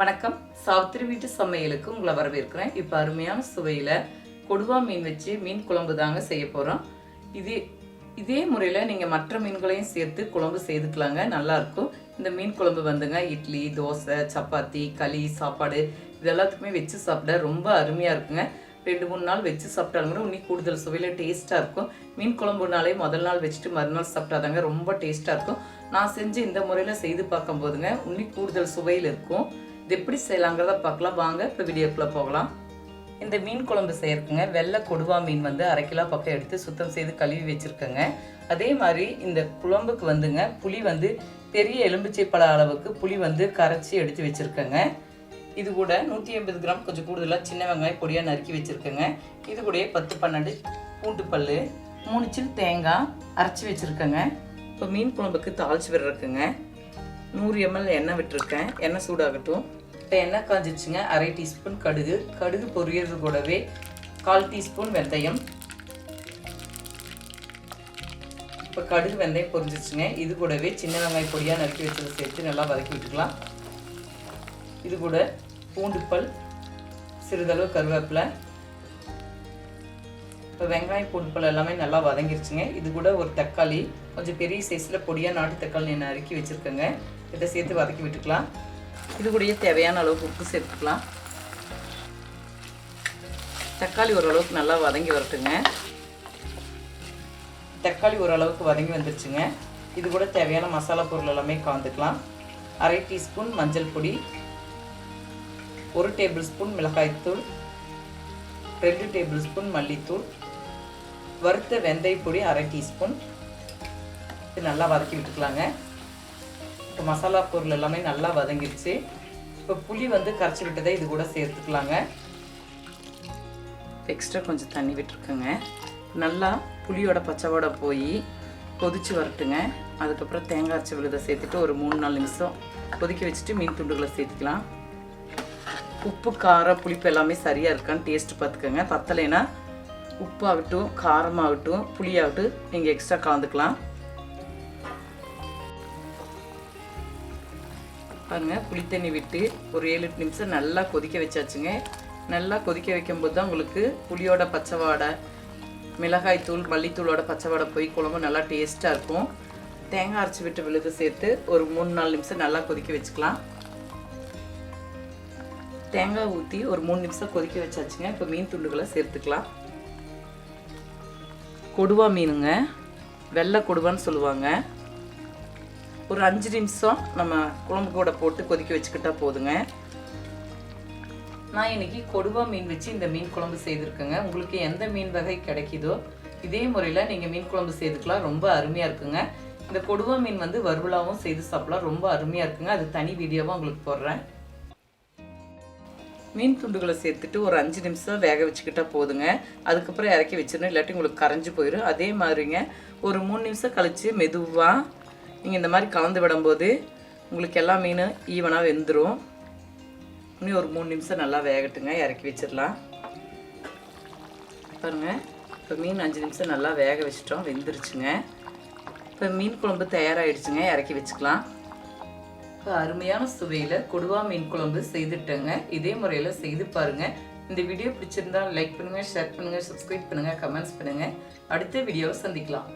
வணக்கம். சாவித்திரி வீட்டு சமையலுக்கு உங்களை வரவேற்கிறேன். இப்போ அருமையான சுவையில் கொடுவா மீன் வச்சு மீன் குழம்பு தாங்க செய்ய போகிறோம் இதே இதே முறையில் நீங்கள் மற்ற மீன்களையும் சேர்த்து குழம்பு செய்துக்கலாங்க. நல்லாயிருக்கும் இந்த மீன் குழம்பு வந்துங்க. இட்லி தோசை சப்பாத்தி களி சாப்பாடு இது எல்லாத்துக்குமே வச்சு சாப்பிட ரொம்ப அருமையாக இருக்குங்க. ரெண்டு மூணு நாள் வச்சு சாப்பிட்டாலும் கூட இன்னும் கூடுதல் சுவையில் டேஸ்ட்டாக இருக்கும். மீன் குழம்புனாலே முதல் நாள் வச்சுட்டு மறுநாள் சாப்பிட்டாதாங்க ரொம்ப டேஸ்ட்டாக இருக்கும். நான் செஞ்சு இந்த முறையில் செய்து பார்க்கும்போதுங்க இன்னும் கூடுதல் சுவையில் இருக்கும். இது எப்படி செய்யலாங்கிறத பார்க்கலாம். வாங்க இப்போ வீடியோக்குள்ளே போகலாம். இந்த மீன் குழம்பு செய்யறதுங்க வெள்ளை கொடுவா மீன் வந்து அரை கிலோ பக்கம் எடுத்து சுத்தம் செய்து கழுவி வச்சுருக்கேங்க. அதே மாதிரி இந்த குழம்புக்கு வந்துங்க புளி வந்து பெரிய எலும்பிச்சை பழ அளவுக்கு புளி வந்து கரைச்சி எடுத்து வச்சுருக்கேங்க. இது கூட நூற்றி ஐம்பது கிராம் கொஞ்சம் கூடுதலாக சின்ன வெங்காயம் பொடியாக நறுக்கி வச்சுருக்கேங்க. இது கூடயே பத்து பன்னெண்டு பூண்டு பல் மூணு சில் தேங்காய் அரைச்சி வச்சுருக்கேங்க. இப்போ மீன் குழம்புக்கு தாளிச்சு விடுறதுக்குங்க. நூறு எம்எல் எண்ணெய் விட்டுருக்கேன். எண்ணெய் சூடாகட்டும். இப்போ எண்ணெய் காஞ்சிச்சுங்க அரை டீஸ்பூன் கடுகு. கடுகு பொரியறது கூடவே கால் டீஸ்பூன் வெந்தயம். இப்போ கடுகு வெந்தயம் பொரிஞ்சிச்சுங்க இது கூடவே சின்ன வெங்காய பொடியாக நறுக்கி வச்சதை சேர்த்து நல்லா வதக்கி விட்டுக்கலாம். இது கூட பூண்டுப்பல் சிறிதளவு கருவேப்பிலை. இப்போ வெங்காயம் பூண்டுப்பல் எல்லாமே நல்லா வதங்கிருச்சுங்க. இது கூட ஒரு தக்காளி. கொஞ்சம் பெரிய சைஸில் பொடியாக நாட்டு தக்காளி நான் அறுக்கி வச்சுருக்கேங்க. இதை சேர்த்து வதக்கி விட்டுக்கலாம். இது கூடயே தேவையான அளவுக்கு உப்பு சேர்த்துக்கலாம். தக்காளி ஓரளவுக்கு நல்லா வதங்கி வரட்டுங்க. தக்காளி ஓரளவுக்கு வதங்கி வந்துருச்சுங்க. இது கூட தேவையான மசாலா பொருள் எல்லாமே கலந்துக்கலாம். அரை டீஸ்பூன் மஞ்சள் பொடி ஒரு டேபிள் ஸ்பூன் மிளகாய்த்தூள் ரெண்டு டேபிள் ஸ்பூன் மல்லித்தூள் வறுத்த வெந்தய பொடி அரை டீஸ்பூன். இது நல்லா வதக்கி விட்டுக்கலாங்க. இப்போ மசாலா பொருள் எல்லாமே நல்லா வதங்கிடுச்சு இப்போ புளி வந்து கரைச்சி விட்டதை இது கூட சேர்த்துக்கலாங்க. எக்ஸ்ட்ரா கொஞ்சம் தண்ணி விட்டுருக்கோங்க. நல்லா புளியோட பச்சைவோட போய் கொதிச்சு வரட்டுங்க. அதுக்கப்புறம் தேங்காய் அரைச்சி விழுதை சேர்த்துட்டு ஒரு மூணு நாலு நிமிஷம் கொதிக்க வச்சுட்டு மீன் துண்டுகளை சேர்த்துக்கலாம். உப்பு காரம் புளிப்பு எல்லாமே சரியாக இருக்கான்னு டேஸ்ட் பார்த்துக்கோங்க. பத்தலைன்னா உப்பாகட்டும் காரமாகட்டும் புளியாகட்டும் நீங்கள் எக்ஸ்ட்ரா கலந்துக்கலாம். பாருங்கள் புளித்தண்ணி விட்டு ஒரு ஏழு எட்டு நிமிஷம் நல்லா கொதிக்க வச்சாச்சுங்க. நல்லா கொதிக்க வைக்கும்போது தான் உங்களுக்கு புளியோட பச்சை வாடை மிளகாய் தூள் மல்லித்தூளோட பச்சை வாடை போய் குழம்பு நல்லா டேஸ்ட்டாக இருக்கும். தேங்காய் அரைச்சி விட்டு விழுது சேர்த்து ஒரு மூணு நாலு நிமிஷம் நல்லா கொதிக்க வச்சுக்கலாம். தேங்காய் ஊற்றி ஒரு மூணு நிமிஷம் கொதிக்க வச்சாச்சுங்க. இப்போ மீன் துண்டுகளை சேர்த்துக்கலாம். கொடுவா மீனுங்க. வெள்ளை கொடுவான்னு சொல்லுவாங்க. ஒரு அஞ்சு நிமிஷம் நம்ம குழம்பு கூட போட்டு கொதிக்க வச்சுக்கிட்டா போதுங்க. நான் இன்னைக்கு கொடுவா மீன் வச்சு இந்த மீன் குழம்பு செய்திருக்கேங்க. உங்களுக்கு எந்த மீன் வகை கிடைக்குதோ இதே முறையில் நீங்கள் மீன் குழம்பு செய்துக்கலாம். ரொம்ப அருமையாக இருக்குங்க. இந்த கொடுவா மீன் வந்து வறுவலாகவும் செய்து சாப்பிடலாம். ரொம்ப அருமையாக இருக்குங்க. அது தனி வீடியோவாக உங்களுக்கு போடுறேன். மீன் துண்டுகளை சேர்த்துட்டு ஒரு அஞ்சு நிமிஷம் வேக வச்சுக்கிட்டா போதுங்க. அதுக்கப்புறம் இறக்கி வச்சிடணும். இல்லாட்டி உங்களுக்கு கரைஞ்சி போயிடும். அதே மாதிரிங்க ஒரு மூணு நிமிஷம் கழித்து மெதுவாக நீங்கள் இந்த மாதிரி கலந்து விடும்போது உங்களுக்கு எல்லா மீனும் ஈவனாக வெந்துடும் இன்னும் ஒரு மூணு நிமிஷம் நல்லா வேகட்டுங்க இறக்கி வச்சிடலாம். பாருங்கள் இப்போ மீன் அஞ்சு நிமிஷம் நல்லா வேக வச்சிட்டோம் வெந்துருச்சுங்க. இப்போ மீன் குழம்பு தயாராகிடுச்சுங்க இறக்கி வச்சுக்கலாம். இப்போ அருமையான சுவையில் கொடுவா மீன் குழம்பு செய்துட்டேங்க. இதே முறையில் செய்து பாருங்கள் இந்த வீடியோ பிடிச்சிருந்தா லைக் பண்ணுங்கள் ஷேர் பண்ணுங்கள் சப்ஸ்கிரைப் பண்ணுங்கள் கமெண்ட்ஸ் பண்ணுங்கள் அடுத்த வீடியோவை சந்திக்கலாம்.